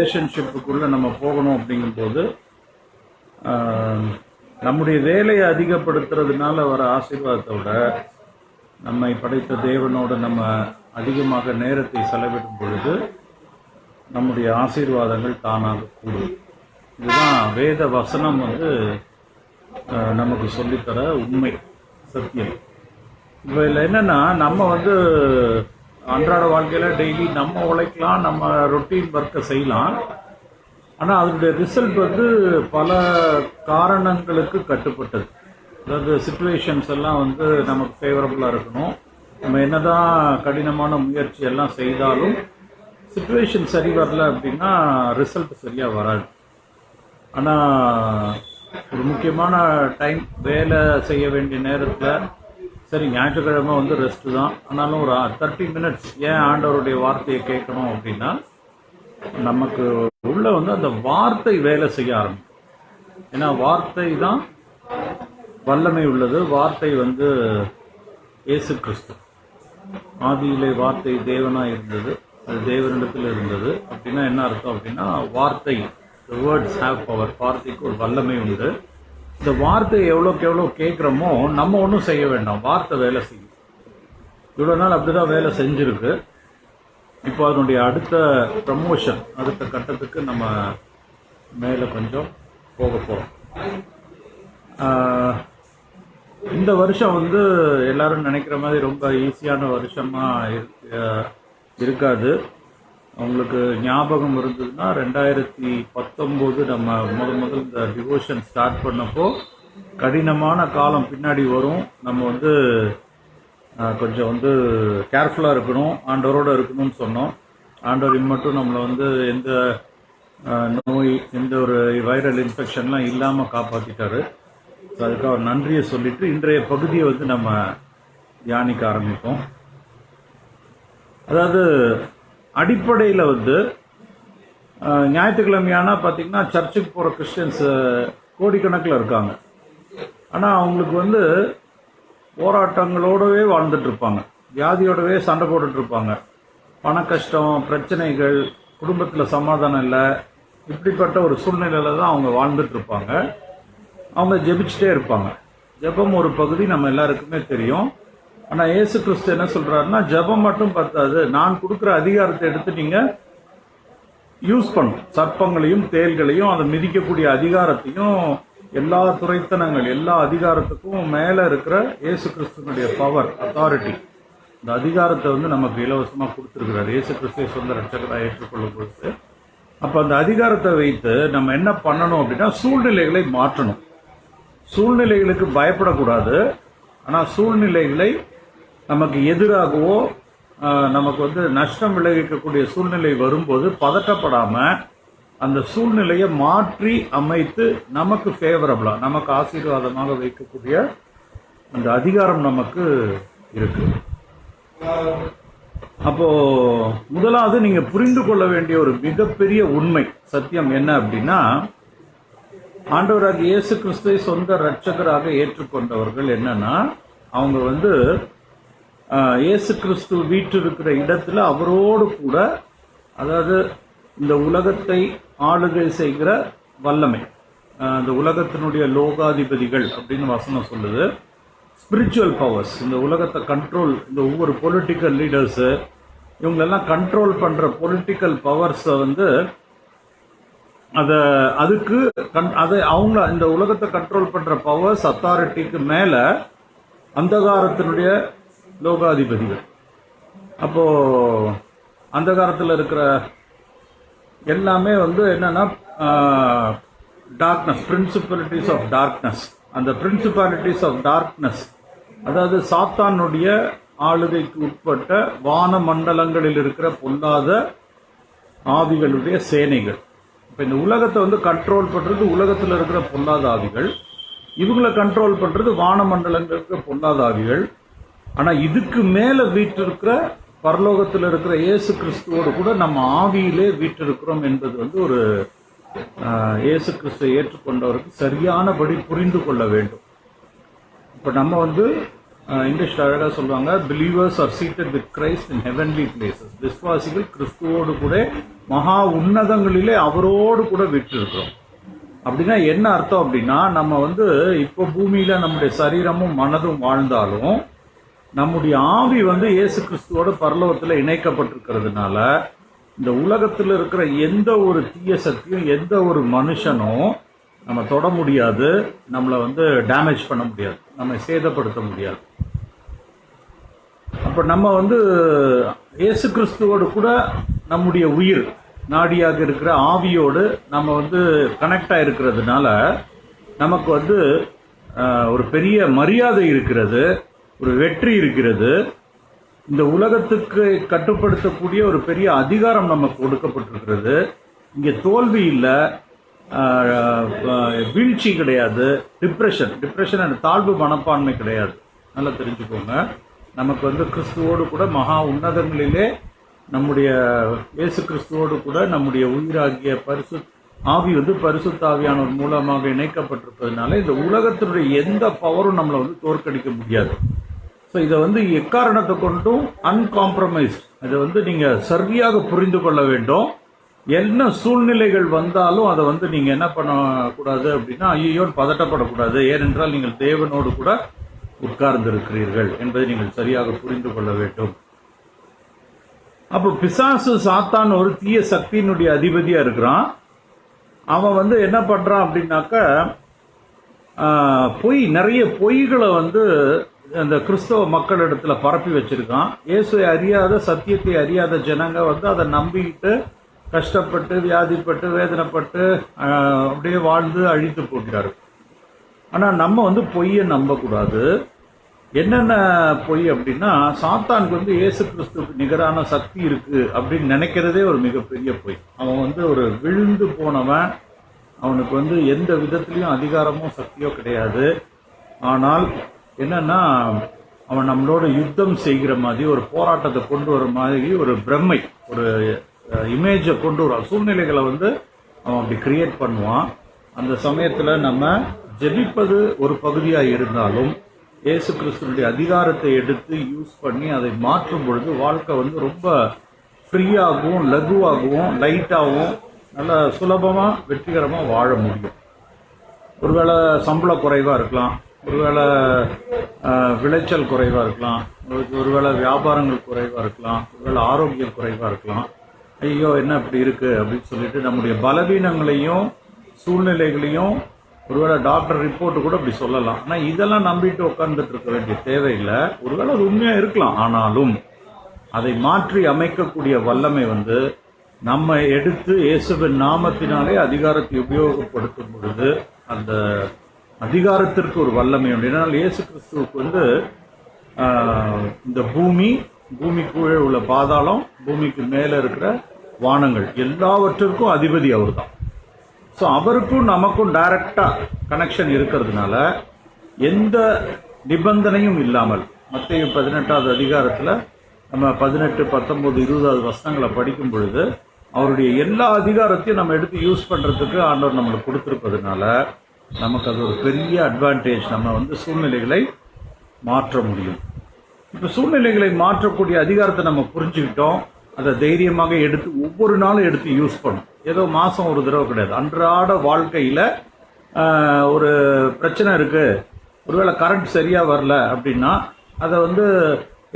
ரிலேஷன்ஷிப்புக்குள்ளே நம்ம போகணும் அப்படிங்கும்போது நம்முடைய வேலையை அதிகப்படுத்துறதுனால வர ஆசீர்வாதத்தை விட நம்மை படைத்த தேவனோடு நம்ம அதிகமாக நேரத்தை செலவிடும் பொழுது நம்முடைய ஆசீர்வாதங்கள் தானாக கூடும். இதுதான் வேத வசனம் வந்து நமக்கு சொல்லித்தர உண்மை சத்தியம். இப்போ இதில் என்னன்னா நம்ம வந்து அன்றாட வாழ்க்கையில் டெய்லி நம்ம உழைக்கலாம் நம்ம ரொட்டீன் ஒர்க்கை செய்யலாம். ஆனால் அதனுடைய ரிசல்ட் வந்து பல காரணங்களுக்கு கட்டுப்பட்டது. அதாவது சுச்சுவேஷன்ஸ் எல்லாம் வந்து நமக்கு ஃபேவரபுளாக இருக்கணும். நம்ம என்னதான் கடினமான முயற்சி எல்லாம் செய்தாலும் சுச்சுவேஷன் சரி வரல அப்படின்னா ரிசல்ட் சரியாக வராது. ஆனால் ஒரு முக்கியமான டைம் வேலை செய்ய வேண்டிய நேரத்தில் சரி ஞாயிற்றுக்கிழமை வந்து ரெஸ்ட்டு தான். ஆனாலும் ஒரு தேர்ட்டி மினிட்ஸ் ஏன் ஆண்டவருடைய வார்த்தையை கேட்கணும் அப்படின்னா நமக்கு உள்ள வந்து அந்த வார்த்தை வேலை செய்ய ஆரம்பிக்கும். ஏன்னா வார்த்தை தான் வல்லமை உள்ளது. வார்த்தை வந்து இயேசு கிறிஸ்து. ஆதியிலே வார்த்தை தேவனாக இருந்தது. அது தேவனிடத்தில் இருந்தது. அப்படின்னா என்ன அர்த்தம் அப்படின்னா வார்த்தை வேர்ட்ஸ் ஹாவ் பவர் வார்த்தைக்கு ஒரு வல்லமை உண்டு. இந்த வார்த்தை எவ்வளோக்கு எவ்வளோ கேட்குறோமோ நம்ம ஒன்றும் செய்ய வேண்டாம். வார்த்தை வேலை செய்யும். இவ்வளோ நாள் அப்படிதான் வேலை செஞ்சுருக்கு. இப்போ அதனுடைய அடுத்த ப்ரமோஷன் அடுத்த கட்டத்துக்கு நம்ம மேலே கொஞ்சம் போக போகிறோம் இந்த வருஷம் வந்து எல்லாரும் நினைக்கிற மாதிரி ரொம்ப ஈஸியான வருஷமாக இருக்காது. உங்களுக்கு ஞாபகம் இருந்ததுன்னா ரெண்டாயிரத்தி பத்தொம்போது நம்ம முத முதல் இந்த டிவோஷன் ஸ்டார்ட் பண்ணப்போ கடினமான காலம் பின்னாடி வரும். நம்ம வந்து கொஞ்சம் வந்து கேர்ஃபுல்லாக இருக்கணும் ஆண்டவரோட இருக்கணும்னு சொன்னோம். ஆண்டவர் இம்மட்டும் நம்மளை வந்து எந்த நோய் எந்த ஒரு வைரல் இன்ஃபெக்ஷன்லாம் இல்லாமல் காப்பாற்றிட்டாரு ஸோ அதுக்காக நன்றியை சொல்லிட்டு இன்றைய பகுதியை வந்து நம்ம தியானிக்க ஆரம்பிப்போம். அதாவது அடிப்படையில் வந்து ஞாயிற்றுக்கிழமையானா பார்த்தீங்கன்னா சர்ச்சுக்கு போகிற கிறிஸ்டியன்ஸ் கோடிக்கணக்கில் இருக்காங்க. ஆனால் அவங்களுக்கு வந்து போராட்டங்களோடவே வாழ்ந்துட்டுருப்பாங்க வியாதியோடவே சண்டை போட்டுட்ருப்பாங்க. பண கஷ்டம் பிரச்சனைகள் குடும்பத்தில் சமாதானம் இல்லை இப்படிப்பட்ட ஒரு சூழ்நிலையில தான் அவங்க வாழ்ந்துட்டுருப்பாங்க அவங்க ஜெபிச்சுட்டே இருப்பாங்க. ஜெபம் ஒரு பகுதி நம்ம எல்லாருக்குமே தெரியும். ஆனால் ஏசு கிறிஸ்து என்ன சொல்கிறாருன்னா ஜெபம் மட்டும் பத்தாது. நான் கொடுக்குற அதிகாரத்தை எடுத்து நீங்கள் யூஸ் பண்ணும் சர்ப்பங்களையும் தேள்களையும் அதை மிதிக்கக்கூடிய அதிகாரத்தையும் எல்லா துறைத்தனங்கள் எல்லா அதிகாரத்துக்கும் மேலே இருக்கிற இயேசு கிறிஸ்துனுடைய பவர் அத்தாரிட்டி இந்த அதிகாரத்தை வந்து நமக்கு இலவசமாக கொடுத்துருக்கிறார். இயேசு கிறிஸ்துவை சொந்த ரட்சகராக ஏற்றுக்கொள்ளும் பொழுது. அப்போ அந்த அதிகாரத்தை வைத்து நம்ம என்ன பண்ணணும் அப்படின்னா சூழ்நிலைகளை மாற்றணும். சூழ்நிலைகளுக்கு பயப்படக்கூடாது. ஆனால் சூழ்நிலைகளை நமக்கு எதிராகவோ நமக்கு வந்து நஷ்டம் விளைவிக்கக்கூடிய சூழ்நிலை வரும்போது பதட்டப்படாமல் அந்த சூழ்நிலையை மாற்றி அமைத்து நமக்கு ஃபேவரபிளாக நமக்கு ஆசீர்வாதமாக வைக்கக்கூடிய அந்த அதிகாரம் நமக்கு இருக்கு. அப்போ முதலாவது நீங்க புரிந்து கொள்ள வேண்டிய ஒரு மிகப்பெரிய உண்மை சத்தியம் என்ன அப்படின்னா ஆண்டவராக இயேசு கிறிஸ்துவை சொந்த ரட்சகராக ஏற்றுக்கொண்டவர்கள் என்னன்னா அவங்க வந்து இயேசு கிறிஸ்து வீற்றிருக்கிற இடத்துல அவரோடு கூட அதாவது இந்த உலகத்தை ஆளுகை செய்கிற வல்லமை இந்த உலகத்தினுடைய லோகாதிபதிகள் அப்படின்னு வசனம் சொல்லுது. ஸ்பிரிச்சுவல் பவர்ஸ் இந்த உலகத்தை கண்ட்ரோல் இந்த ஒவ்வொரு பொலிட்டிக்கல் லீடர்ஸு இவங்களெல்லாம் கண்ட்ரோல் பண்ணுற பொலிட்டிக்கல் பவர்ஸை வந்து அதை அதுக்கு கண் அதை அவங்க இந்த உலகத்தை கண்ட்ரோல் பண்ணுற பவர்ஸ் அத்தாரிட்டிக்கு மேலே அந்தகாரத்தினுடைய லோகாதிபதிகள். அப்போ அந்தகாரத்தில் இருக்கிற எல்லாமே வந்து என்னன்னா டார்க்னஸ் பிரின்சிபாலிட்டிஸ் ஆஃப் டார்க்னஸ் அந்த பிரின்சிபாலிட்டிஸ் ஆஃப் டார்க்னஸ் அதாவது சாத்தானுடைய ஆளுகைக்கு உட்பட்ட வான மண்டலங்களில் இருக்கிற பொல்லாத ஆவிகளுடைய சேனைகள். இப்போ இந்த உலகத்தை வந்து கண்ட்ரோல் பண்ணுறது உலகத்தில் இருக்கிற பொல்லாத ஆவிகள். இவங்களை கண்ட்ரோல் பண்ணுறது வான மண்டலங்களுக்கு பொல்லாத ஆவிகள். ஆனா இதுக்கு மேல வீட்டிருக்கிற பரலோகத்தில் இருக்கிற இயேசு கிறிஸ்துவோடு கூட நம்ம ஆவியிலே வீட்டிருக்கிறோம் என்பது வந்து ஒரு இயேசு கிறிஸ்துவை ஏற்றுக்கொண்டவருக்கு சரியானபடி புரிந்து கொள்ள வேண்டும். இப்போ நம்ம வந்து இங்கிலீஷ் அழகாக சொல்லுவாங்க believers are seated with Christ in heavenly places விஸ்வாசிகள் கிறிஸ்துவோடு கூட மகா உன்னதங்களிலே அவரோடு கூட விட்டிருக்கிறோம். அப்படின்னா என்ன அர்த்தம் அப்படின்னா நம்ம வந்து இப்போ பூமியில் நம்முடைய சரீரமும் மனதும் வாழ்ந்தாலும் நம்முடைய ஆவி வந்து இயேசு கிறிஸ்துவோட பரலோகத்தில் இணைக்கப்பட்டிருக்கிறதுனால இந்த உலகத்தில் இருக்கிற எந்த ஒரு தீய சக்தியும் எந்த ஒரு மனுஷனும் நம்ம தொட முடியாது நம்மளை வந்து டேமேஜ் பண்ண முடியாது நம்ம சேதப்படுத்த முடியாது. அப்போ நம்ம வந்து இயேசு கிறிஸ்துவோடு கூட நம்முடைய உயிர் நாடியாக இருக்கிற ஆவியோடு நம்ம வந்து கனெக்ட் ஆகிருக்கிறதுனால நமக்கு வந்து ஒரு பெரிய மரியாதை இருக்கிறது. ஒரு வெற்றி இருக்கிறது. இந்த உலகத்துக்கு கட்டுப்படுத்தக்கூடிய ஒரு பெரிய அதிகாரம் நமக்கு கொடுக்கப்பட்டிருக்கிறது. இங்கே தோல்வி இல்லை. வீழ்ச்சி கிடையாது. டிப்ரெஷன் டிப்ரெஷன் அண்ட் தாழ்வு மனப்பான்மை கிடையாது. நல்லா தெரிஞ்சுக்கோங்க. நமக்கு வந்து கிறிஸ்துவோடு கூட மகா உன்னதங்களிலே நம்முடைய இயேசு கிறிஸ்துவோடு கூட நம்முடைய உயிராகிய பரிசு ஆவி வந்து பரிசுத்த ஆவியானவர் மூலமாக இணைக்கப்பட்டிருப்பதனால இந்த உலகத்தினுடைய எந்த பவரும் நம்மளை வந்து தோற்கடிக்க முடியாது. ஸோ இதை வந்து எக்காரணத்தை கொண்டும் அன்காம்ப்ரமைஸ்ட் இதை வந்து நீங்கள் சரியாக புரிந்து கொள்ள வேண்டும். என்ன சூழ்நிலைகள் வந்தாலும் அதை வந்து நீங்கள் என்ன பண்ணக்கூடாது அப்படின்னா ஐயோன்னு பதட்டப்படக்கூடாது. ஏனென்றால் நீங்கள் தேவனோடு கூட உட்கார்ந்திருக்கிறீர்கள் என்பதை நீங்கள் சரியாக புரிந்து கொள்ள வேண்டும். அப்போ பிசாசு சாத்தான் ஒரு தீய சக்தியினுடைய அதிபதியாக இருக்கிறான். அவன் வந்து என்ன பண்ணுறான் அப்படின்னாக்க பொய் நிறைய பொய்களை வந்து அந்த கிறிஸ்தவ மக்களிடத்துல பரப்பி வச்சிருக்கான். இயேசுவை அறியாத சத்தியத்தை அறியாத ஜனங்க வந்து அதை நம்பிக்கிட்டு கஷ்டப்பட்டு வியாதிப்பட்டு வேதனைப்பட்டு அப்படியே வாழ்ந்து அழித்து போகிறார்கள் ஆனால் நம்ம வந்து பொய்யை நம்பக்கூடாது. என்னென்ன பொய் அப்படின்னா சாத்தானுக்கு வந்து இயேசு கிறிஸ்துவுக்கு நிகரான சக்தி இருக்கு அப்படின்னு நினைக்கிறதே ஒரு மிகப்பெரிய பொய். அவன் வந்து ஒரு விழுந்து போனவன். அவனுக்கு வந்து எந்த விதத்திலையும் அதிகாரமோ சக்தியோ கிடையாது. ஆனால் என்னன்னா அவன் நம்மளோட யுத்தம் செய்கிற மாதிரி ஒரு போராட்டத்தை கொண்டு வர மாதிரி ஒரு பிரம்மை ஒரு இமேஜை கொண்டு வர சூழ்நிலைகளை வந்து அவன் அப்படி கிரியேட் பண்ணுவான். அந்த சமயத்தில் நம்ம ஜெபிப்பது ஒரு பகுதியாக இருந்தாலும் இயேசு கிறிஸ்துனுடைய அதிகாரத்தை எடுத்து யூஸ் பண்ணி அதை மாற்றும் பொழுது வாழ்க்கை வந்து ரொம்ப ஃப்ரீயாகவும் லகுவாகவும் லைட்டாகவும் நல்ல சுலபமாக வெற்றிகரமாக வாழ முடியும். ஒருவேளை சம்பள குறைவாக இருக்கலாம். ஒருவேளை விளைச்சல் குறைவாக இருக்கலாம். ஒரு- ஒருவேளை வியாபாரங்கள் குறைவாக இருக்கலாம். ஒருவேளை ஆரோக்கியம் குறைவாக இருக்கலாம். ஐயோ என்ன இப்படி இருக்குது அப்படின்னு சொல்லிட்டு நம்முடைய பலவீனங்களையும் சூழ்நிலைகளையும் ஒருவேளை டாக்டர் ரிப்போர்ட்டு கூட இப்படி சொல்லலாம். ஆனால் இதெல்லாம் நம்பிட்டு உட்காந்துட்டு இருக்க வேண்டிய தேவையில்லை. ஒருவேளை அது உண்மையாக இருக்கலாம். ஆனாலும் அதை மாற்றி அமைக்கக்கூடிய வல்லமை வந்து நம்ம எடுத்து இயேசுவின் நாமத்தினாலே அதிகாரத்தை உபயோகப்படுத்தும் பொழுது அந்த அதிகாரத்திற்கு ஒரு வல்லமை உண்டு. இயேசு கிறிஸ்துவுக்கு வந்து இந்த பூமி பூமிக்குள்ளே உள்ள பாதாளம் பூமிக்கு மேலே இருக்கிற வானங்கள் எல்லாவற்றிற்கும் அதிபதி அவர் தான் ஸோ அவருக்கும் நமக்கும் டைரக்டாக கனெக்ஷன் இருக்கிறதுனால எந்த நிபந்தனையும் இல்லாமல் மத்திய பதினெட்டாவது அதிகாரத்தில் நம்ம பதினெட்டு பத்தொம்போது இருபதாவது வசனங்களை படிக்கும் பொழுது அவருடைய எல்லா அதிகாரத்தையும் நம்ம எடுத்து யூஸ் பண்ணுறதுக்கு ஆண்டவர் நம்மளுக்கு கொடுத்துருப்பதுனால நமக்கு அது ஒரு பெரிய அட்வான்டேஜ் நம்ம வந்து சூழ்நிலைகளை மாற்ற முடியும். இப்போ சூழ்நிலைகளை மாற்றக்கூடிய அதிகாரத்தை நம்ம புரிஞ்சுக்கிட்டோம். அதை தைரியமாக எடுத்து ஒவ்வொரு நாளும் எடுத்து யூஸ் பண்ணும் ஏதோ மாதம் ஒரு தடவை கிடையாது. அன்றாட வாழ்க்கையில் ஒரு பிரச்சனை இருக்குது ஒருவேளை கரண்ட் சரியாக வரல அப்படின்னா அதை வந்து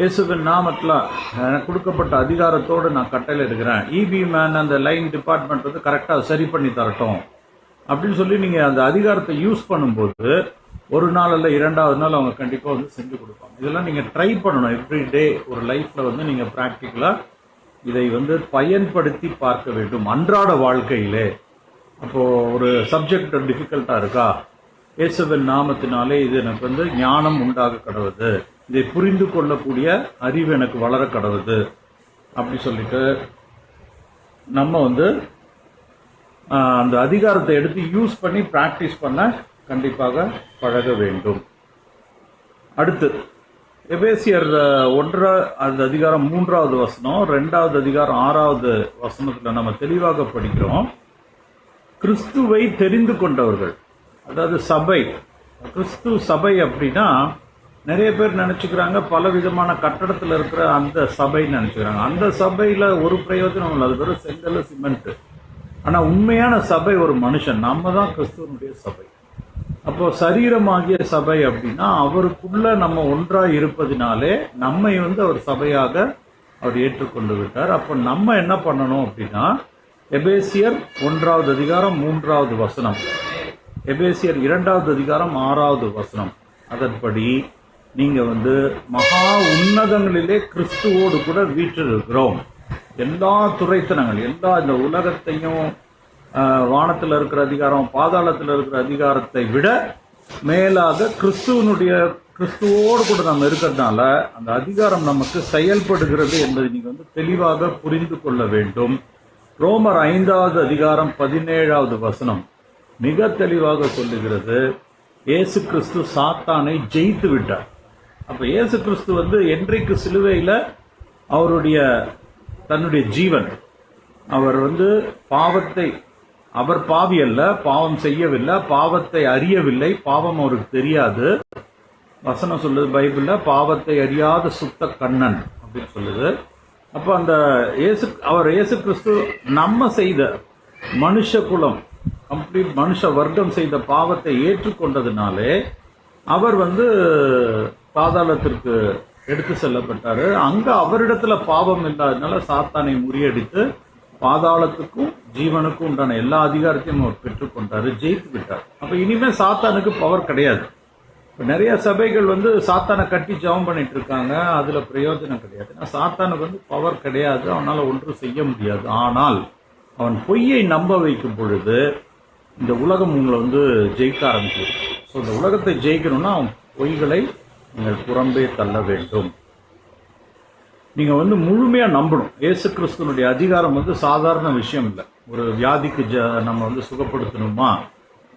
இயேசுவின் நாமத்தில் எனக்கு கொடுக்கப்பட்ட அதிகாரத்தோடு நான் கட்டையில் எடுக்கிறேன் இபி மேன் அந்த லைன் டிபார்ட்மெண்ட் வந்து கரெக்டாக சரி பண்ணி தரட்டும். அப்படின்னு சொல்லி நீங்கள் அந்த அதிகாரத்தை யூஸ் பண்ணும்போது ஒரு நாள் இல்லை இரண்டாவது நாள் அவங்க கண்டிப்பாக வந்து செஞ்சு கொடுப்பாங்க. இதெல்லாம் நீங்கள் ட்ரை பண்ணணும். எவ்ரி டே ஒரு லைஃப்பில் வந்து நீங்கள் ப்ராக்டிக்கலாக இதை வந்து பயன்படுத்தி பார்க்க வேண்டும். அன்றாட வாழ்க்கையிலே. அப்போது ஒரு சப்ஜெக்ட் டிஃபிகல்ட்டாக இருக்கா? இயேசுவின் நாமத்தினாலே இது எனக்கு வந்து ஞானம் உண்டாக கடவுது. இதை புரிந்து கொள்ளக்கூடிய அறிவு எனக்கு வளர கடவுது. அப்படி சொல்லிட்டு நம்ம வந்து அந்த அதிகாரத்தை எடுத்து யூஸ் பண்ணி ப்ராக்டிஸ் பண்ண கண்டிப்பாக பழக வேண்டும். அடுத்து எபேசியர் ஒன்றரை ஒன்றா அந்த அதிகாரம் மூன்றாவது வசனம் ரெண்டாவது அதிகாரம் ஆறாவது வசனத்தில் நம்ம தெளிவாக படிக்கிறோம். கிறிஸ்துவை தெரிந்து கொண்டவர்கள் அதாவது சபை கிறிஸ்து சபை அப்படின்னா நிறைய பேர் நினச்சிக்கிறாங்க பல விதமான கட்டடத்தில் இருக்கிற அந்த சபைன்னு நினச்சிக்கிறாங்க. அந்த சபையில் ஒரு பிரயோஜனம் இல்லை அது வெறும் செங்கல் சிமெண்ட்டு ஆனால் உண்மையான சபை ஒரு மனுஷன். நம்ம தான் கிறிஸ்துவனுடைய சபை. அப்போ சரீரமாகிய சபை அப்படின்னா அவருக்குள்ள நம்ம ஒன்றாக இருப்பதினாலே நம்மை வந்து அவர் சபையாக அவர் ஏற்றுக்கொண்டு விட்டார். அப்போ நம்ம என்ன பண்ணணும் அப்படின்னா எபேசியர் ஒன்றாவது அதிகாரம் மூன்றாவது வசனம். எபேசியர் இரண்டாவது அதிகாரம் ஆறாவது வசனம். அதன்படி நீங்கள் வந்து மகா உன்னதங்களிலே கிறிஸ்துவோடு கூட வீற்றிருக்கிறோம். எல்லா துறைத்தனங்கள் எல்லா இந்த உலகத்தையும் வானத்தில் இருக்கிற அதிகாரம் பாதாளத்தில் இருக்கிற அதிகாரத்தை விட மேலாக கிறிஸ்துவனுடைய கிறிஸ்துவோடு கூட நம்ம இருக்கிறதுனால அந்த அதிகாரம் நமக்கு செயல்படுகிறது என்பதை நீங்கள் வந்து தெளிவாக புரிந்து கொள்ள வேண்டும். ரோமர் ஐந்தாவது அதிகாரம் பதினேழாவது வசனம் மிக தெளிவாக சொல்லுகிறது. இயேசு கிறிஸ்து சாத்தானை ஜெயித்து விட்டார். அப்போ இயேசு கிறிஸ்து வந்து என்றைக்கு சிலுவையில் அவருடைய தன்னுடைய ஜீவன். அவர் வந்து பாவத்தை அவர் பாவி அல்ல பாவம் செய்யவில்லை பாவத்தை அறியவில்லை பாவம் அவருக்கு தெரியாது. வசனம் சொல்லுது பைபிள்ல பாவத்தை அறியாத சுத்த கண்ணன் அப்படின்னு சொல்லுது. அப்போ அந்த இயேசு அவர் இயேசு கிறிஸ்து நம்ம செய்த மனுஷ குலம் கம்ப்ளீட் மனுஷ வர்க்கம் செய்த பாவத்தை ஏற்றுக்கொண்டதுனாலே அவர் வந்து பாதாளத்திற்கு எடுத்து செல்லப்பட்டாரு. அங்க அவரிடத்துல பாவம் இல்லாததுனால சாத்தானை முறியடித்து பாதாளத்துக்கும் ஜீவனுக்கும் உண்டான எல்லா அதிகாரத்தையும் அவர் பெற்றுக்கொண்டாரு ஜெயித்து விட்டார். அப்ப இனிமே சாத்தானுக்கு பவர் கிடையாது. நிறைய சபைகள் வந்து சாத்தானை கட்டி ஜெபம் பண்ணிட்டு இருக்காங்க. அதுல பிரயோஜனம் கிடையாது. ஏன்னா சாத்தானுக்கு வந்து பவர் கிடையாது. அவனால ஒன்றும் செய்ய முடியாது. ஆனால் அவன் பொய்யை நம்ப வைக்கும் பொழுது இந்த உலகம் உங்களை வந்து ஜெயிக்க ஆரம்பிச்சிடும் ஸோ இந்த உலகத்தை ஜெயிக்கணும்னா அவன் பொய்களை நீங்கள் புறம்பே தள்ள வேண்டும். நீங்கள் வந்து முழுமையாக நம்பணும். ஏசு கிறிஸ்துவனுடைய அதிகாரம் வந்து சாதாரண விஷயம் இல்லை. ஒரு வியாதிக்கு ஜ நம்ம வந்து சுகப்படுத்தணுமா?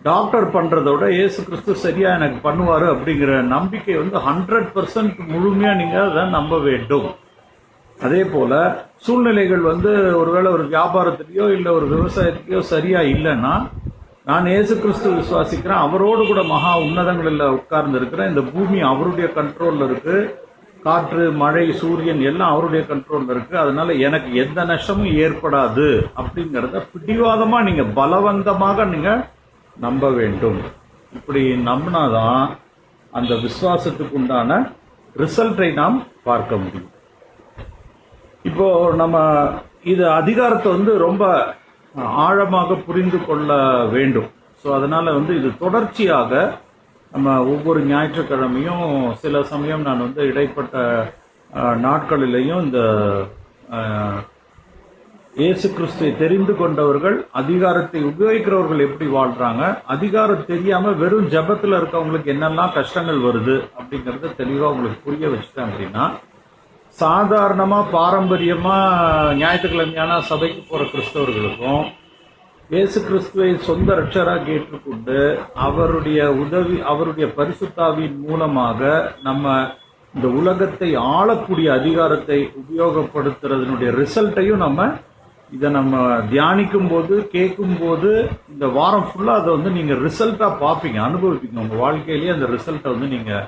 டாக்டர் பண்ணுறத விட இயேசு கிறிஸ்து சரியாக எனக்கு பண்ணுவார் அப்படிங்கிற நம்பிக்கை வந்து ஹண்ட்ரட் பர்சன்ட் முழுமையாக நீங்கள் அதை நம்ப வேண்டும். அதே போல் சூழ்நிலைகள் வந்து ஒருவேளை ஒரு வியாபாரத்துலேயோ இல்லை ஒரு விவசாயத்துலேயோ சரியாக இல்லைன்னா நான் இயேசு கிறிஸ்து விசுவாசிக்கிறேன். அவரோடு கூட மகா உன்னதங்களில் உட்கார்ந்து இருக்கிறேன் இந்த பூமி அவருடைய கண்ட்ரோலில் இருக்கு. காற்று மழை சூரியன் எல்லாம் அவருடைய கண்ட்ரோலில் இருக்கு. அதனால எனக்கு எந்த நஷ்டமும் ஏற்படாது அப்படிங்கிறத பிடிவாதமாக நீங்கள் பலவந்தமாக நீங்கள் நம்ப வேண்டும். இப்படி நம்பினாதான் அந்த விசுவாசத்துக்கு உண்டான ரிசல்ட்டை நாம் பார்க்க முடியும். இப்போ நம்ம இது அதிகாரத்தை வந்து ரொம்ப ஆழமாக புரிந்து கொள்ள வேண்டும். ஸோ அதனால் வந்து இது தொடர்ச்சியாக நம்ம ஒவ்வொரு ஞாயிற்றுக்கிழமையும் சில சமயம் நான் வந்து இடைப்பட்ட நாட்களிலேயும் இந்த இயேசு கிறிஸ்துவை தெரிந்து கொண்டவர்கள் அதிகாரத்தை உபயோகிக்கிறவர்கள் எப்படி வாழ்கிறாங்க அதிகாரம் தெரியாமல் வெறும் ஜபத்தில் இருக்கவங்களுக்கு என்னெல்லாம் கஷ்டங்கள் வருது அப்படிங்கிறத தெளிவாக உங்களுக்கு புரிய வச்சுட்டேன் அப்படின்னா சாதாரணமாக பாரம்பரியமாக ஞாயிற்றுக்கிழமையான சபைக்கு போகிற கிறிஸ்தவர்களுக்கும் இயேசு கிறிஸ்துவை சொந்த ரட்சராக ஏற்றுக்கொண்டு அவருடைய உதவி அவருடைய பரிசுத்தாவின் மூலமாக நம்ம இந்த உலகத்தை ஆளக்கூடிய அதிகாரத்தை உபயோகப்படுத்துறதுனுடைய ரிசல்ட்டையும் நம்ம இதை நம்ம தியானிக்கும் போது கேட்கும் போது இந்த வாரம் ஃபுல்லாக அதை வந்து நீங்கள் ரிசல்ட்டாக பார்ப்பீங்க அனுபவிப்பீங்க. உங்கள் வாழ்க்கையிலேயே அந்த ரிசல்ட்டை வந்து நீங்கள்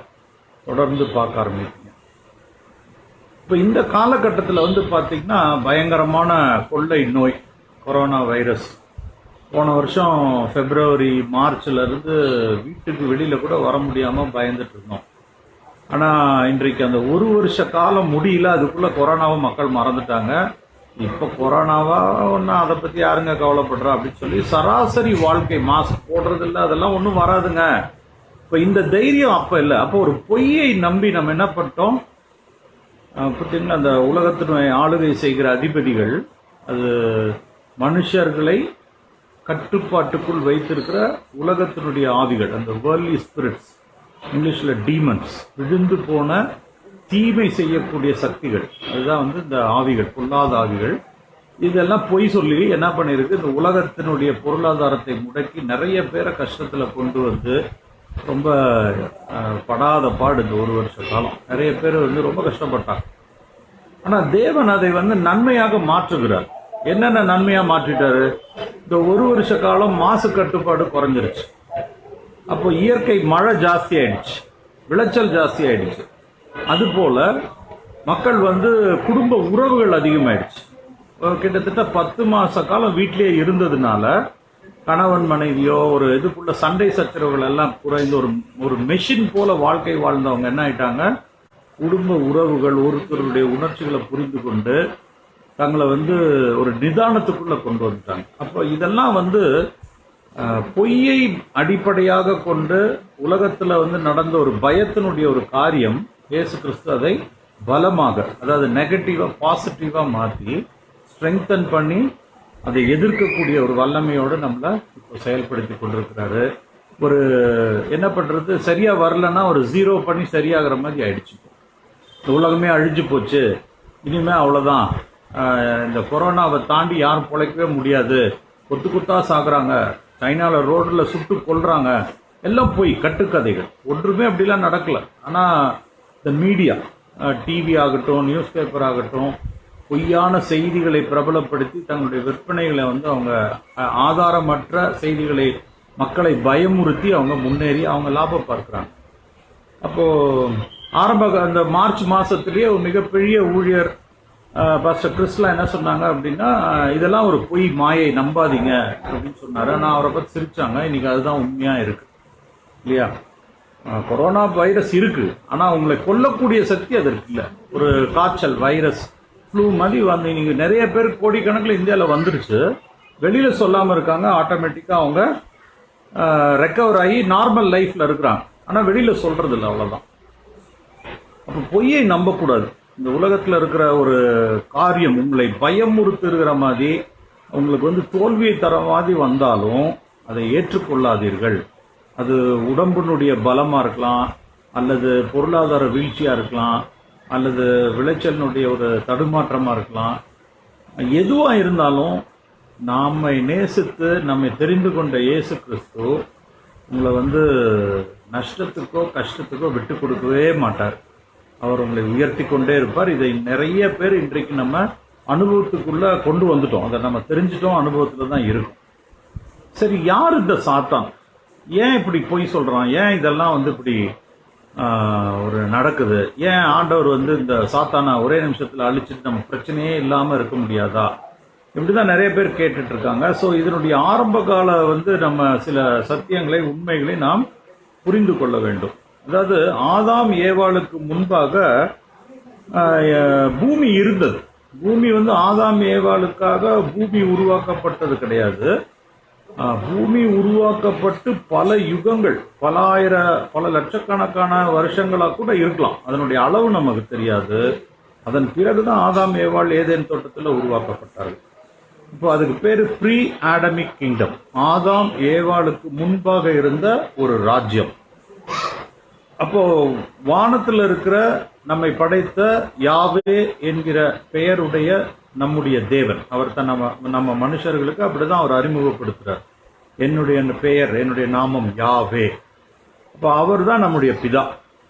தொடர்ந்து பார்க்க ஆரம்பிப்பீங்க. இப்போ இந்த காலகட்டத்தில் வந்து பார்த்தீங்கன்னா பயங்கரமான கொள்ளை நோய் கொரோனா வைரஸ். போன வருஷம் பிப்ரவரி மார்ச்ல இருந்து வீட்டுக்கு வெளியில கூட வர முடியாம பயந்துட்டு இருந்தோம். ஆனா இன்றைக்கு அந்த ஒரு வருஷ காலம் முடியல அதுக்குள்ள கொரோனாவை மக்கள் மறந்துட்டாங்க. இப்ப கொரோனாவா ஒன்றும் அதை பத்தி யாருங்க கவலைப்படுறா அப்படின்னு சொல்லி சராசரி வாழ்க்கை மாஸ்க் போடுறது இல்லை அதெல்லாம் ஒன்றும் வராதுங்க. இப்ப இந்த தைரியம் அப்ப இல்லை. அப்போ ஒரு பொய்யை நம்பி நம்ம என்ன பண்ணிட்டோம்? அஹ் பார்த்தீங்களா அந்த உலகத்தினுடைய ஆளுகை செய்கிற அதிபதிகள் அது மனுஷர்களை கட்டுப்பாட்டுக்குள் வைத்திருக்கிற உலகத்தினுடைய ஆவிகள் அந்த வேர்லி ஸ்பிரிட்ஸ் இங்கிலீஷில் டீமன்ஸ் விழுந்து போன தீமை செய்யக்கூடிய சக்திகள். அதுதான் வந்து இந்த ஆவிகள் பொல்லாத ஆவிகள். இதெல்லாம் பொய் சொல்லி என்ன பண்ணியிருக்கு? இந்த உலகத்தினுடைய பொருளாதாரத்தை முடக்கி நிறைய பேரை கஷ்டத்தில் கொண்டு வந்து ரொம்ப படாத பாடு இந்த ஒரு வருஷ காலம். நிறைய பேர் வந்து ரொம்ப கஷ்டப்பட்டாங்க. ஆனா தேவன் அதை வந்து நன்மையாக மாற்றுகிறார். என்னென்ன நன்மையாக மாற்றிட்டாரு? இந்த ஒரு வருஷ காலம் மாசு கட்டுப்பாடு குறைஞ்சிருச்சு. அப்போ இயற்கை மழை ஜாஸ்தி ஆயிடுச்சு. விளைச்சல் ஜாஸ்தி ஆயிடுச்சு. அதுபோல் மக்கள் வந்து குடும்ப உறவுகள் அதிகமாயிடுச்சு. கிட்டத்தட்ட பத்து மாச காலம் வீட்டிலேயே இருந்ததுனால கணவன் மனைவியோ ஒரு இதுக்குள்ள சண்டை சச்சரவுகள் எல்லாம் குறைந்து ஒரு ஒரு மெஷின் போல வாழ்க்கை வாழ்ந்தவங்க என்ன ஆயிட்டாங்க? குடும்ப உறவுகள் ஒருத்தருடைய உணர்ச்சிகளை புரிந்து கொண்டு தங்களை வந்து ஒரு நிதானத்துக்குள்ள கொண்டு வந்துட்டாங்க. அப்போ இதெல்லாம் வந்து பொய்யை அடிப்படையாக கொண்டு உலகத்தில் வந்து நடந்த ஒரு பயத்தினுடைய ஒரு காரியம் இயேசு கிறிஸ்து அதை பலமாக அதாவது நெகட்டிவாக பாசிட்டிவாக மாற்றி ஸ்ட்ரெங்தன் பண்ணி அதை எதிர்க்கக்கூடிய ஒரு வல்லமையோடு நம்மளை இப்போ செயல்படுத்தி கொண்டிருக்கிறாரு. ஒரு என்ன பண்ணுறது சரியாக வரலன்னா ஒரு ஜீரோ பண்ணி சரியாகிற மாதிரி ஆயிடுச்சு. இந்த உலகமே அழிஞ்சு போச்சு. இனிமே அவ்வளோதான் இந்த கொரோனாவை தாண்டி யாரும் பிழைக்கவே முடியாது. கொத்து குத்தா சாகுறாங்க. சைனாவில் ரோட்டில் சுட்டு கொள்கிறாங்க எல்லாம் போய் கட்டுக்கதைகள். ஒன்றுமே அப்படிலாம் நடக்கலை. ஆனால் இந்த மீடியா டிவி ஆகட்டும் நியூஸ் பேப்பர் ஆகட்டும் பொய்யான செய்திகளை பிரபலப்படுத்தி தங்களுடைய விற்பனைகளை வந்து அவங்க ஆதாரமற்ற செய்திகளை மக்களை பயமுறுத்தி அவங்க முன்னேறி அவங்க லாபம் பார்க்குறாங்க. அப்போது ஆரம்ப அந்த மார்ச் மாதத்துலேயே ஒரு மிகப்பெரிய ஊழியர் பாஸ்டர் கிறிஸ்லாம் என்ன சொன்னாங்க அப்படின்னா இதெல்லாம் ஒரு பொய் மாயை நம்பாதீங்க அப்படின்னு சொன்னார். நான் அவரை பற்றி சிரித்தாங்க இன்றைக்கி அதுதான் உண்மையாக இருக்குது இல்லையா? கொரோனா வைரஸ் இருக்குது ஆனால் உங்களை கொல்லக்கூடிய சக்தி அதற்கு இல்லை ஒரு காய்ச்சல் வைரஸ். ஃப்ளூ மாதிரி வந்து இன்னைக்கு நிறைய பேர் கோடிக்கணக்கில் இந்தியாவில் வந்துருச்சு. வெளியில சொல்லாமல் இருக்காங்க. ஆட்டோமேட்டிக்காக அவங்க ரெக்கவர் ஆகி நார்மல் லைஃப்ல இருக்கிறாங்க. ஆனா வெளியில் சொல்கிறது இல்லை அவ்வளோதான் அப்போ பொய்யை நம்பக்கூடாது. இந்த உலகத்துல இருக்கிற ஒரு காரியம் உங்களை பயமுறுத்துகிற மாதிரி உங்களுக்கு வந்து தோல்வியை தர மாதிரி வந்தாலும் அதை ஏற்றுக்கொள்ளாதீர்கள். அது உடம்பினுடைய பலமா இருக்கலாம் அல்லது பொருளாதார வீழ்ச்சியாக இருக்கலாம் அல்லது விளைச்சலினுடைய ஒரு தடுமாற்றமாக இருக்கலாம். எதுவாக இருந்தாலும் நாமை நேசித்து நம்மை தெரிந்து கொண்ட இயேசு கிறிஸ்து உங்களை வந்து நஷ்டத்துக்கோ கஷ்டத்துக்கோ விட்டு கொடுக்கவே மாட்டார். அவர் உங்களை உயர்த்தி கொண்டே இருப்பார். இதை நிறைய பேர் இன்றைக்கு நம்ம அனுபவத்துக்குள்ளே கொண்டு வந்துட்டோம். அதை நம்ம தெரிஞ்சிட்டோம். அனுபவத்தில் தான் இருக்கும். சரி யார் இந்த சாத்தான்? ஏன் இப்படி பொய் சொல்கிறான் ஏன் இதெல்லாம் வந்து இப்படி ஒரு நடக்குது. ஏன் ஆண்டவர் வந்து இந்த சாத்தானா ஒரே நிமிஷத்தில் அழிச்சிட்டு நம்ம பிரச்சனையே இல்லாமல் இருக்க முடியாதா? இப்படிதான் நிறைய பேர் கேட்டுட்டு இருக்காங்க ஸோ இதனுடைய ஆரம்ப கால வந்து நம்ம சில சத்தியங்களை உண்மைகளை நாம் புரிந்து கொள்ள வேண்டும். அதாவது ஆதாம் ஏவாளுக்கு முன்பாக பூமி இருந்தது. பூமி வந்து ஆதாம் ஏவாளுக்காக பூமி உருவாக்கப்பட்டது கிடையாது. பூமி உருவாக்கப்பட்டு பல யுகங்கள் பல ஆயிர பல லட்சக்கணக்கான வருஷங்களாக கூட இருக்கலாம். அதனுடைய அளவு நமக்கு தெரியாது. அதன் பிறகுதான் ஆதாம் ஏவாள் ஏதேன் தோட்டத்தில் உருவாக்கப்பட்டார்கள். இப்போ அதுக்கு பேர் ப்ரீ ஆடமிக் கிங்டம் ஆதாம் ஏவாளுக்கு முன்பாக இருந்த ஒரு ராஜ்யம். அப்போ வானத்தில் இருக்கிற நம்மை படைத்த யாவே என்கிற பெயருடைய நம்முடைய தேவன். அவர் தான் நம்ம நம்ம மனுஷர்களுக்கு அப்படிதான் அவர் அறிமுகப்படுத்துறார். என்னுடைய பெயர் என்னுடைய நாமம் யாவே. அப்போ அவர் தான் நம்முடைய பிதா.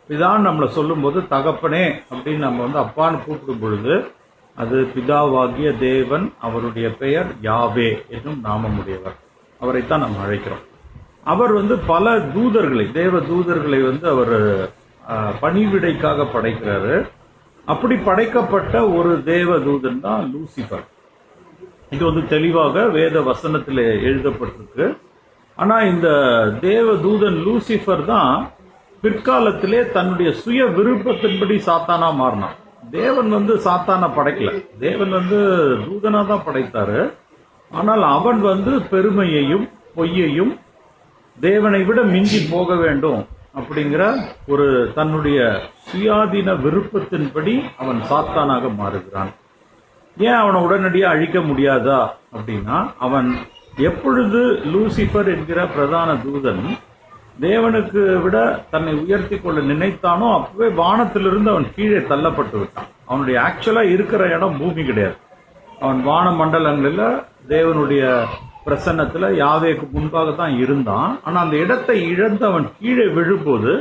பிதான்னு நம்மளை சொல்லும்போது தகப்பனே அப்படின்னு நம்ம வந்து அப்பான்னு கூப்பிடும் பொழுது அது பிதாவாகிய தேவன் அவருடைய பெயர் யாவே என்னும் நாமமுடையவர். அவரைத்தான் நம்ம அழைக்கிறோம். அவர் வந்து பல தூதர்களை தேவ தூதர்களை வந்து அவர் பணிவிடைக்காக படைக்கிறாரு. அப்படி படைக்கப்பட்ட ஒரு தேவ தூதன் தான் லூசிபர். இது வந்து தெளிவாக வேத வசனத்தில் எழுதப்பட்டிருக்கு. ஆனால் இந்த தேவ தூதன் தான் பிற்காலத்திலே தன்னுடைய சுய விருப்பத்தின்படி சாத்தானா மாறினான். தேவன் வந்து சாத்தானா படைக்கல. தேவன் வந்து தூதனா தான் படைத்தாரு. ஆனால் அவன் வந்து பெருமையையும் பொய்யையும் தேவனை விட மிஞ்சி போக வேண்டும். அப்படிங்கிற ஒரு தன்னுடைய சுயாதீன விருப்பத்தின்படி அவன் சாத்தானாக மாறுகிறான். ஏன் அவனை உடனடியாக அழிக்க முடியாதா அப்படின்னா அவன் எப்பொழுது லூசிபர் என்கிற பிரதான தூதன் தேவனுக்கு விட தன்னை உயர்த்தி கொள்ள நினைத்தானோ அப்பவே வானத்திலிருந்து அவன் கீழே தள்ளப்பட்டு விட்டான். அவனுடைய ஆக்சுவலாக இருக்கிற இடம் பூமி கிடையாது. அவன் வான மண்டலங்களில் தேவனுடைய பிரசன்னத்துல யாவேக்கு முன்பாக தான் இருந்தான். ஆனா அந்த இடத்தை இழந்து அவன் கீழே விழும்போது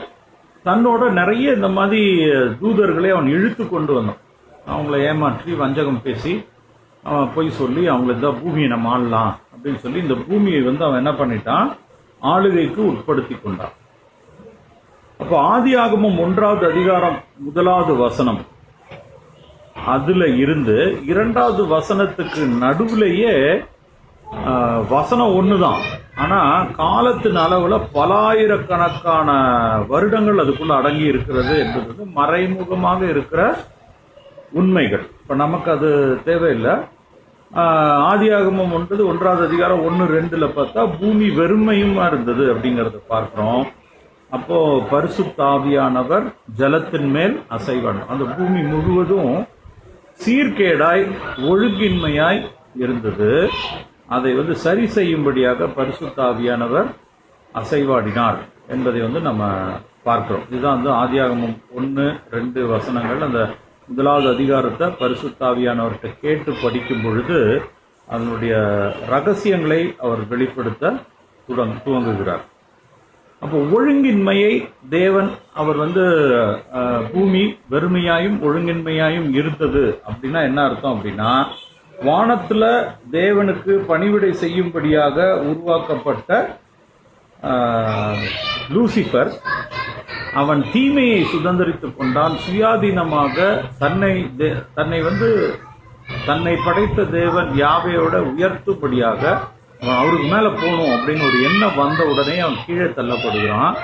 தன்னோட நிறைய இந்த மாதிரி தூதர்களை அவன் இழுத்து கொண்டு வந்தான். அவங்கள ஏமாற்றி வஞ்சகம் பேசி அவன் போய் சொல்லி அவங்கள இந்த பூமியை நம்ம ஆளலாம் அப்படின்னு சொல்லி இந்த பூமியை வந்து அவன் என்ன பண்ணிட்டான்? ஆளுகைக்கு உட்படுத்தி கொண்டான். அப்போ ஆதி ஆகமும் ஒன்றாவது அதிகாரம் முதலாவது வசனம். அதுல இருந்து இரண்டாவது வசனத்துக்கு நடுவுலயே வசனம் ஒன்று தான் ஆனால் காலத்தின் அளவில் பலாயிரக்கணக்கான வருடங்கள் அதுக்குள்ள அடங்கி இருக்கிறது என்பது மறைமுகமாக இருக்கிற உண்மைகள். இப்போ நமக்கு அது தேவையில்லை. ஆதியாகமம் ஒன்றது ஒன்றாவது அதிகாரம் ஒன்று ரெண்டில் பார்த்தா பூமி வெறுமையுமா இருந்தது அப்படிங்கிறத பார்க்குறோம். அப்போது பரிசு தாவியானவர் ஜலத்தின் மேல் அசைவன். அந்த பூமி முழுவதும் சீர்கேடாய் ஒழுங்கின்மையாய் இருந்தது. அதை வந்து சரி செய்யும்படியாக பரிசுத்தாவியானவர் அசைவாடினார் என்பதை வந்து நம்ம பார்க்கிறோம். இதுதான் வந்து ஆதியாகமம் ஒன்று ரெண்டு வசனங்கள். அந்த முதலாவது அதிகாரத்தை பரிசுத்தாவியானவர்கிட்ட கேட்டு படிக்கும் பொழுது அதனுடைய ரகசியங்களை அவர் வெளிப்படுத்த துவங்க துவங்குகிறார். அப்போ ஒழுங்கின்மையை தேவன் அவர் வந்து பூமி வெறுமையாயும் ஒழுங்கின்மையாயும் இருந்தது அப்படின்னா என்ன அர்த்தம் அப்படின்னா வானத்துல தேவனுக்கு பணிவிடை செய்யும்படியாக உருவாக்கப்பட்ட லூசிபர் அவன் தீமையை சுதந்திரித்து கொண்டான். சுயாதீனமாக தன்னை தே- தன்னை வந்து தன்னை படைத்த தேவன் யாவையோட உயர்த்தும்படியாக அவன் அவருக்கு மேலே போகணும் அப்படின்னு ஒரு எண்ணம் வந்த உடனே அவன் கீழே தள்ளப்படுகிறான்.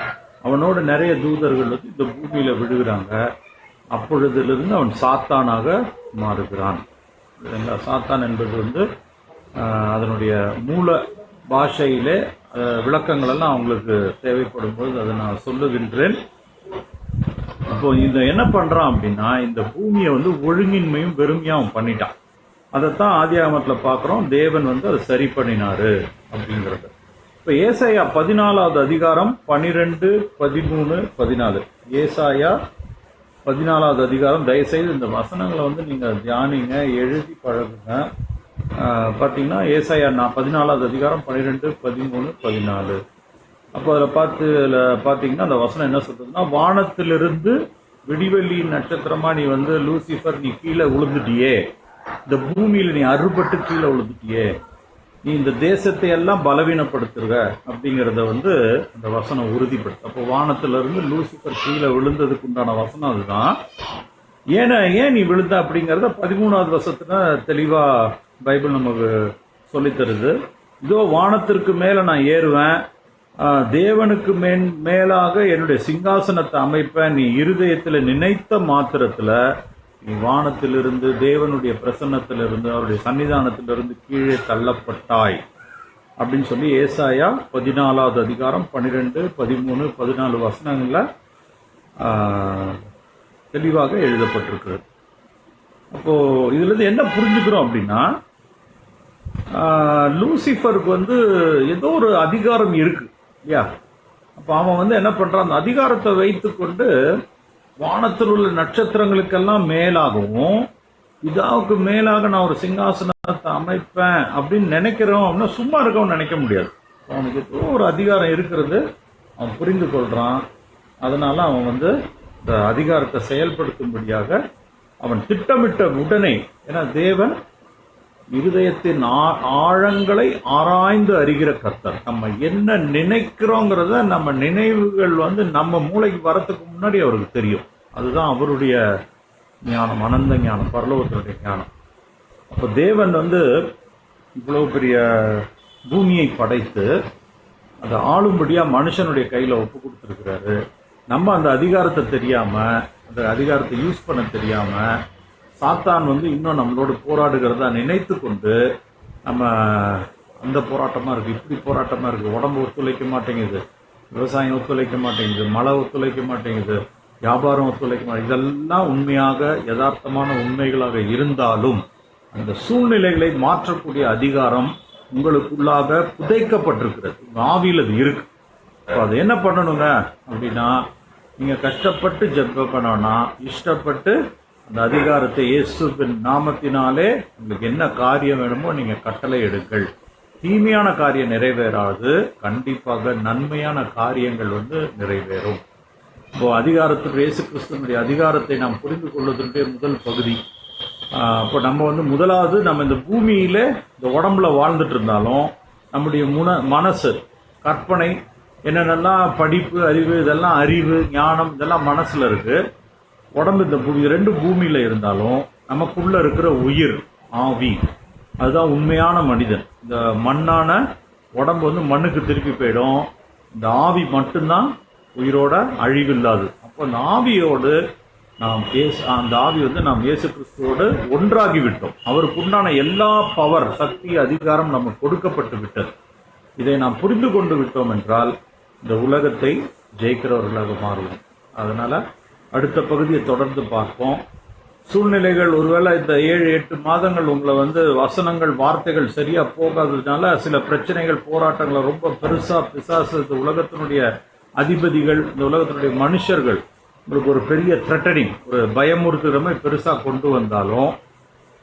அவனோட நிறைய தூதர்கள் வந்து இந்த பூமியில் விழுகிறாங்க. அப்பொழுதிலிருந்து அவன் சாத்தானாக மாறுகிறான். சரிங்களா? சாத்தான் என்பது வந்து அதனுடைய மூல பாஷையிலே விளக்கங்கள் எல்லாம் அவங்களுக்கு தேவைப்படும் போது அதை நான் சொல்லுகின்றேன். இப்போ இந்த என்ன பண்றான் அப்படின்னா இந்த பூமியை வந்து ஒழுங்கின்மையும் வெறுமையாவும் பண்ணிட்டான். அதைத்தான் ஆதியாமத்தில் பார்க்குறோம் தேவன் வந்து அதை சரி பண்ணினாரு அப்படிங்கிறது. இப்போ ஏசாயா பதினாலாவது அதிகாரம் பனிரெண்டு பதிமூணு பதினாலு. ஏசாயா பதினாலாவது அதிகாரம் தயவுசெய்து இந்த வசனங்களை வந்து நீங்கள் தியானிங்க எழுதி பழகுங்க. பார்த்தீங்கன்னா ஏசாயா நான் பதினாலாவது அதிகாரம் பன்னிரெண்டு பதிமூணு பதினாலு. அப்போ அதில் பார்த்து அதில் பார்த்தீங்கன்னா அந்த வசனம் என்ன சொல்றதுன்னா வானத்திலிருந்து விடிவெள்ளி நட்சத்திரமாக நீ வந்து லூசிஃபர் நீ கீழே விழுந்துட்டியே இந்த பூமியில் நீ அறுபட்டு கீழே விழுந்துட்டியே நீ இந்த தேசத்தை எல்லாம் பலவீனப்படுத்துருக அப்படிங்கிறத வந்து அந்த வசனம் உறுதிப்படுத்து. அப்போ வானத்திலிருந்து லூசிஃபர் கீழே விழுந்ததுக்கு உண்டான வசனம் அதுதான். ஏன்னா ஏன் நீ விழுந்த அப்படிங்கிறத பதிமூணாவது வருஷத்துல தெளிவாக பைபிள் நமக்கு சொல்லித்தருது இதோ வானத்திற்கு மேலே நான் ஏறுவேன். தேவனுக்கு மேன் மேலாக என்னுடைய சிங்காசனத்தை அமைப்பேன். நீ இருதயத்தில் நினைத்த மாத்திரத்தில் நீ வானத்திலிருந்து தேவனுடைய பிரசன்னத்திலிருந்து அவருடைய சன்னிதானத்திலிருந்து கீழே தள்ளப்பட்டாய். அப்படின்னு சொல்லி ஏசாயா பதினாலாவது அதிகாரம் பன்னிரெண்டு பதிமூணு பதினாலு வசனங்களில் தெளிவாக எழுதப்பட்டிருக்கிறது. அப்போது இதுலேருந்து என்ன புரிஞ்சுக்கிறோம் அப்படின்னா லூசிஃபருக்கு வந்து ஏதோ ஒரு அதிகாரம் இருக்குது இல்லையா? அப்போ அவன் வந்து என்ன பண்ணுறான் அந்த அதிகாரத்தை வைத்துக்கொண்டு வானத்தில் உள்ள நட்சத்திரங்களுக்கெல்லாம் மேலாகவும் இதாவுக்கு மேலாக நான் ஒரு சிங்காசனத்தை அமைப்பேன் அப்படின்னு நினைக்கிறோம் அப்படின்னா சும்மா இருக்கவன் நினைக்க முடியாது. அவனுக்கு ஏதோ ஒரு அதிகாரம் இருக்கிறது. அவன் புரிந்து கொள்கிறான் அதனால அவன் வந்து இந்த அதிகாரத்தை செயல்படுத்தும்படியாக அவன் திட்டமிட்ட உடனே ஏன்னா தேவன் இருதயத்தின் ஆ- ஆழங்களை ஆராய்ந்து அறிகிற கர்த்தர். நம்ம என்ன நினைக்கிறோங்கிறத நம்ம நினைவுகள் வந்து நம்ம மூளைக்கு வரத்துக்கு முன்னாடி அவருக்கு தெரியும். அதுதான் அவருடைய ஞானம் அனந்த ஞானம் பரலோகத்தினுடைய ஞானம். அப்போ தேவன் வந்து இவ்வளவு பெரிய பூமியை படைத்து அதை ஆளும்படியாக மனுஷனுடைய கையில் ஒப்பு கொடுத்துருக்கிறாரு. நம்ம அந்த அதிகாரத்தை தெரியாமல் அந்த அதிகாரத்தை யூஸ் பண்ண தெரியாமல் சாத்தான் வந்து இன்னும் நம்மளோட போராடுகிறதா நினைத்து கொண்டு நம்ம அந்த போராட்டமாக இருக்குது இப்படி போராட்டமாக இருக்குது உடம்பு ஒத்துழைக்க மாட்டேங்குது விவசாயம் ஒத்துழைக்க மாட்டேங்குது மழை ஒத்துழைக்க மாட்டேங்குது வியாபாரம் ஒத்துழைக்க மாட்டேங்குது. இதெல்லாம் உண்மையாக யதார்த்தமான உண்மைகளாக இருந்தாலும் அந்த சூழ்நிலைகளை மாற்றக்கூடிய அதிகாரம் உங்களுக்குள்ளாக புதைக்கப்பட்டிருக்கிறது. ஆவியில் அது இருக்கு. ஸோ அது என்ன பண்ணணுங்க? அப்படின்னா நீங்கள் கஷ்டப்பட்டு ஜெபம் பண்ணோன்னா இஷ்டப்பட்டு அந்த அதிகாரத்தை இயேசுவின் நாமத்தினாலே உங்களுக்கு என்ன காரியம் வேணுமோ நீங்கள் கட்டளை எடுங்கள். தீமையான காரியம் நிறைவேறாது. கண்டிப்பாக நன்மையான காரியங்கள் வந்து நிறைவேறும். இப்போ அதிகாரத்துக்கு இயேசு கிறிஸ்தனுடைய அதிகாரத்தை நாம் புரிந்து கொள்வதனுடைய முதல் பகுதி. அப்போ நம்ம வந்து முதலாவது நம்ம இந்த பூமியில் இந்த உடம்புல வாழ்ந்துட்டு இருந்தாலும் நம்முடைய முன மனசு கற்பனை என்னென்னலாம் படிப்பு அறிவு இதெல்லாம் அறிவு ஞானம் இதெல்லாம் மனசில் இருக்குது உடம்பு இந்த பூமி ரெண்டு பூமியில இருந்தாலும் நமக்குள்ள இருக்கிற உயிர் ஆவி அதுதான் உண்மையான மனிதன். இந்த மண்ணான உடம்பு வந்து மண்ணுக்கு திருப்பி போயிடும். இந்த ஆவி மட்டும்தான் உயிரோட அழிவில்லாது அப்போ அந்த ஆவியோடு நாம் ஏசு அந்த ஆவி வந்து நாம் இயேசு கிறிஸ்துவோடு ஒன்றாகி விட்டோம் அவருக்கு உண்டான எல்லா பவர் சக்தி அதிகாரம் நமக்கு கொடுக்கப்பட்டு விட்டது. இதை நாம் புரிந்து கொண்டு விட்டோம் என்றால் இந்த உலகத்தை ஜெயிக்கிறவர்களாக மாறுவோம். அதனால் அடுத்த பகுதியை தொடர்ந்து பார்ப்போம். சூழ்நிலைகள் ஒருவேளை இந்த ஏழு எட்டு மாதங்கள் உங்களை வந்து வசனங்கள் வார்த்தைகள் சரியாக போகாததுனால சில பிரச்சனைகள் போராட்டங்களை ரொம்ப பெருசாக பிசாசு இந்த உலகத்தினுடைய அதிபதிகள் இந்த உலகத்தினுடைய மனுஷர்கள் உங்களுக்கு ஒரு பெரிய த்ரெட்டனிங் ஒரு பயமுறுத்துகிற மாதிரி பெருசாக கொண்டு வந்தாலும்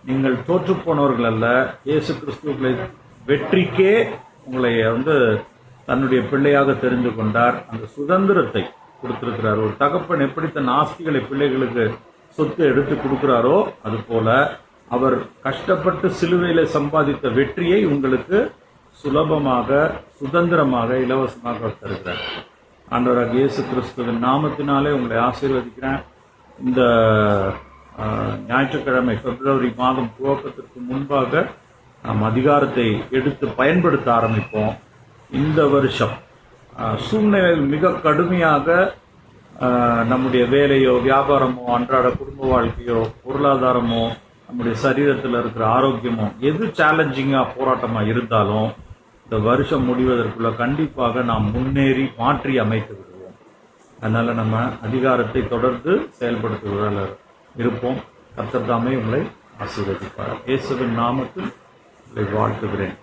நீங்கள் தோற்று போனவர்கள் அல்ல. இயேசு கிறிஸ்துவை வெற்றிக்கே உங்களை வந்து தன்னுடைய பிள்ளையாக தெரிந்து கொண்டார். அந்த சுதந்திரத்தை கொடுத்திருக்கிறார் ஒரு தகப்பன் எப்படி தன் ஆஸ்திகளை பிள்ளைகளுக்கு சொத்து எடுத்து கொடுக்கிறாரோ அது போல அவர் கஷ்டப்பட்டு சிலுவையில் சம்பாதித்த வெற்றியை உங்களுக்கு சுலபமாக சுதந்திரமாக இலவசமாக தருகிறார் ஆண்டவராக இயேசு கிறிஸ்துவின் நாமத்தினாலே உங்களை ஆசீர்வதிக்கிறேன். இந்த ஞாயிற்றுக்கிழமை பிப்ரவரி மாதம் துவக்கத்திற்கு முன்பாக நாம் அதிகாரத்தை எடுத்து பயன்படுத்த ஆரம்பிப்போம். இந்த வருஷம் சூழ்நிலைகள் மிக கடுமையாக நம்முடைய வேலையோ வியாபாரமோ அன்றாட குடும்ப வாழ்க்கையோ பொருளாதாரமோ நம்முடைய சரீரத்தில் இருக்கிற ஆரோக்கியமோ எது சேலஞ்சிங்காக போராட்டமாக இருந்தாலும் இந்த வருஷம் முடிவதற்குள்ள கண்டிப்பாக நாம் முன்னேறி மாற்றி அமைத்து விடுவோம். அதனால் நம்ம அதிகாரத்தை தொடர்ந்து செயல்படுத்துவதில் இருப்போம். கத்தர்தாமே உங்களை ஆசீர்வதிப்பார். இயேசுவின் நாமத்தில் உங்களை வாழ்த்துகிறேன்.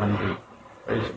நன்றி. Praise